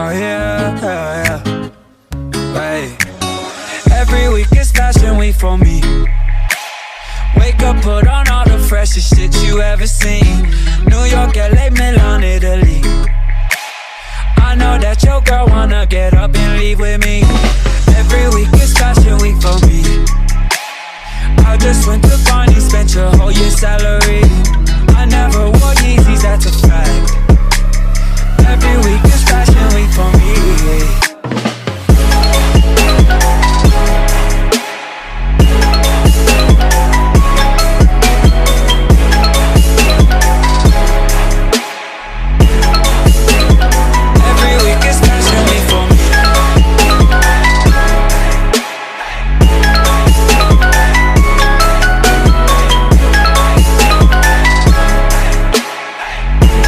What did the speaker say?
Oh yeah, yeah, yeah. Hey. Every week is fashion week for me. Wake up, put on all the freshest shit you ever seen. New York, LA, Milan, Italy. I know that your girl wanna get up and leave with me. Every week is fashion week for me. I just went to Barney, spent your oh.